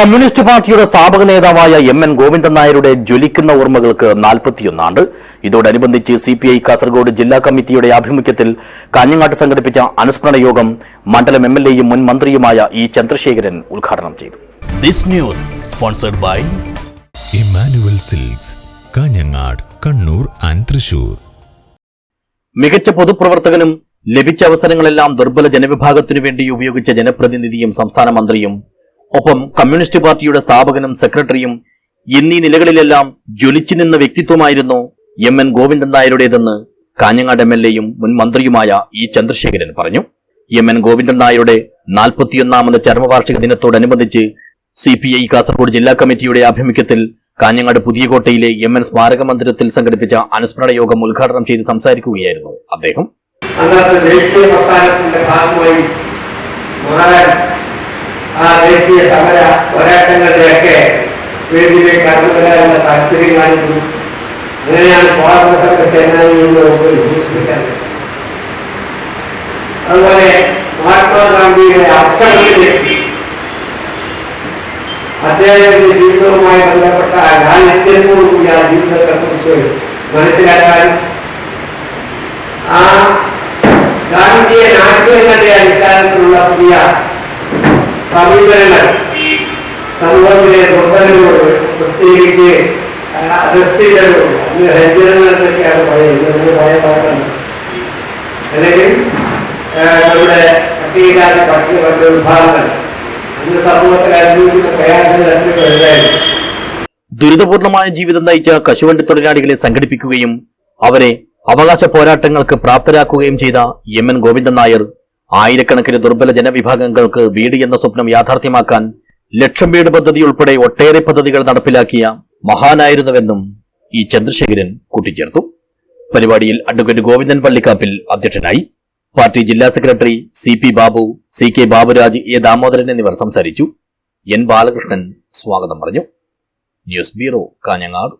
Communist പാർട്ടിയുടെ സ്ഥാപക നേതാവായ എം എൻ ഗോവിന്ദൻ നായരുടെ ജ്വലിക്കുന്ന ഓർമ്മകൾക്ക് നാൽപ്പത്തിയൊന്നാണ്ട്. ഇതോടനുബന്ധിച്ച് സി പി ഐ കാസർഗോഡ് ജില്ലാ കമ്മിറ്റിയുടെ ആഭിമുഖ്യത്തിൽ കാഞ്ഞങ്ങാട്ട് സംഘടിപ്പിച്ച അനുസ്മരണ യോഗം മണ്ഡലം എം എൽ എയും മുൻ മന്ത്രിയുമായ ഇ ചന്ദ്രശേഖരൻ ഉദ്ഘാടനം ചെയ്തു. This news sponsored by Emmanuel silks Kanhangad Kannur and Thrissur. മികച്ച പൊതുപ്രവർത്തകനും ലഭിച്ച അവസരങ്ങളെല്ലാം ദുർബല ജനവിഭാഗത്തിനു വേണ്ടി ഉപയോഗിച്ച ജനപ്രതിനിധിയും സംസ്ഥാന മന്ത്രിയും ഒപ്പം കമ്മ്യൂണിസ്റ്റ് പാർട്ടിയുടെ സ്ഥാപകനും സെക്രട്ടറിയും എന്നീ നിലകളിലെല്ലാം ജ്വലിച്ചു നിന്ന വ്യക്തിത്വമായിരുന്നു എം എൻ ഗോവിന്ദൻ നായരുടേതെന്ന് കാഞ്ഞങ്ങാട് എം എൽ എയും മുൻ മന്ത്രിയുമായ ഇ ചന്ദ്രശേഖരൻ പറഞ്ഞു. എം എൻ ഗോവിന്ദൻ നായരുടെ നാൽപ്പത്തിയൊന്നാമത് ചരമവാർഷിക ദിനത്തോടനുബന്ധിച്ച് സി പി ഐ കാസർഗോഡ് ജില്ലാ കമ്മിറ്റിയുടെ ആഭിമുഖ്യത്തിൽ കാഞ്ഞങ്ങാട് പുതിയകോട്ടയിലെ എം എൻ സ്മാരക മന്ദിരത്തിൽ സംഘടിപ്പിച്ച അനുസ്മരണ യോഗം ഉദ്ഘാടനം ചെയ്ത് സംസാരിക്കുകയായിരുന്നു അദ്ദേഹം. ഭാഗമായി സമര പോരാട്ടങ്ങളുടെയൊക്കെ വേദിയിലേക്ക് കടന്നു വരാനുള്ള താല്പര്യം കാണിച്ചു അങ്ങനെയാണ് സ്വാതന്ത്ര്യ സമര സേനാനി എന്ന് നമുക്ക് വിശേഷിപ്പിക്കാൻ അതുപോലെ മഹാത്മാഗാന്ധിയുടെ അശ്രമത്തിലേക്ക് അദ്ദേഹത്തിന്റെ ജീവിതവുമായി ബന്ധപ്പെട്ട ലാളിത്യത്തോടുകൂടി ആ ജീവിതത്തെ കുറിച്ച് മനസ്സിലാക്കാനും ആ ഗാന്ധിയൻ ആശയങ്ങളുടെ അടിസ്ഥാനത്തിലുള്ള പുതിയ സമീപനങ്ങൾ. സമൂഹത്തിലെ ദുർബലങ്ങളോട് പ്രത്യേകിച്ച് അധസ്ഥിതരോട് അന്ന് ഹരിജനങ്ങളെന്നൊക്കെയാണ് പറയുന്നത്. നമ്മൾ പഴയ അല്ലെങ്കിൽ നമ്മുടെ പട്ടികജാതി പട്ടികവർഗ വിഭാഗങ്ങൾ. അന്ന് സമൂഹത്തിൽ അനുഭവിക്കുന്ന പ്രയാസങ്ങൾ ദുരിതപൂർണമായ ജീവിതം നയിച്ച കശുവണ്ടി തൊഴിലാളികളെ സംഘടിപ്പിക്കുകയും അവരെ അവകാശ പോരാട്ടങ്ങൾക്ക് പ്രാപ്തരാക്കുകയും ചെയ്ത എം എൻ ഗോവിന്ദൻ നായർ ആയിരക്കണക്കിന് ദുർബല ജനവിഭാഗങ്ങൾക്ക് വീട് എന്ന സ്വപ്നം യാഥാർത്ഥ്യമാക്കാൻ ലക്ഷം വീട് പദ്ധതി ഉൾപ്പെടെ ഒട്ടേറെ പദ്ധതികൾ നടപ്പിലാക്കിയ മഹാനായിരുന്നുവെന്നും ഈ ചന്ദ്രശേഖരൻ കൂട്ടിച്ചേർത്തു. പരിപാടിയിൽ അഡ്വക്കേറ്റ് ഗോവിന്ദൻ പള്ളിക്കാപ്പിൽ അധ്യക്ഷനായി. പാർട്ടി ജില്ലാ secretary C P Babu C K Baburaj A Damodaran എന്നിവർ സംസാരിച്ചു. എൻ ബാലകൃഷ്ണൻ സ്വാഗതം പറഞ്ഞു. News bureau Kanhangad.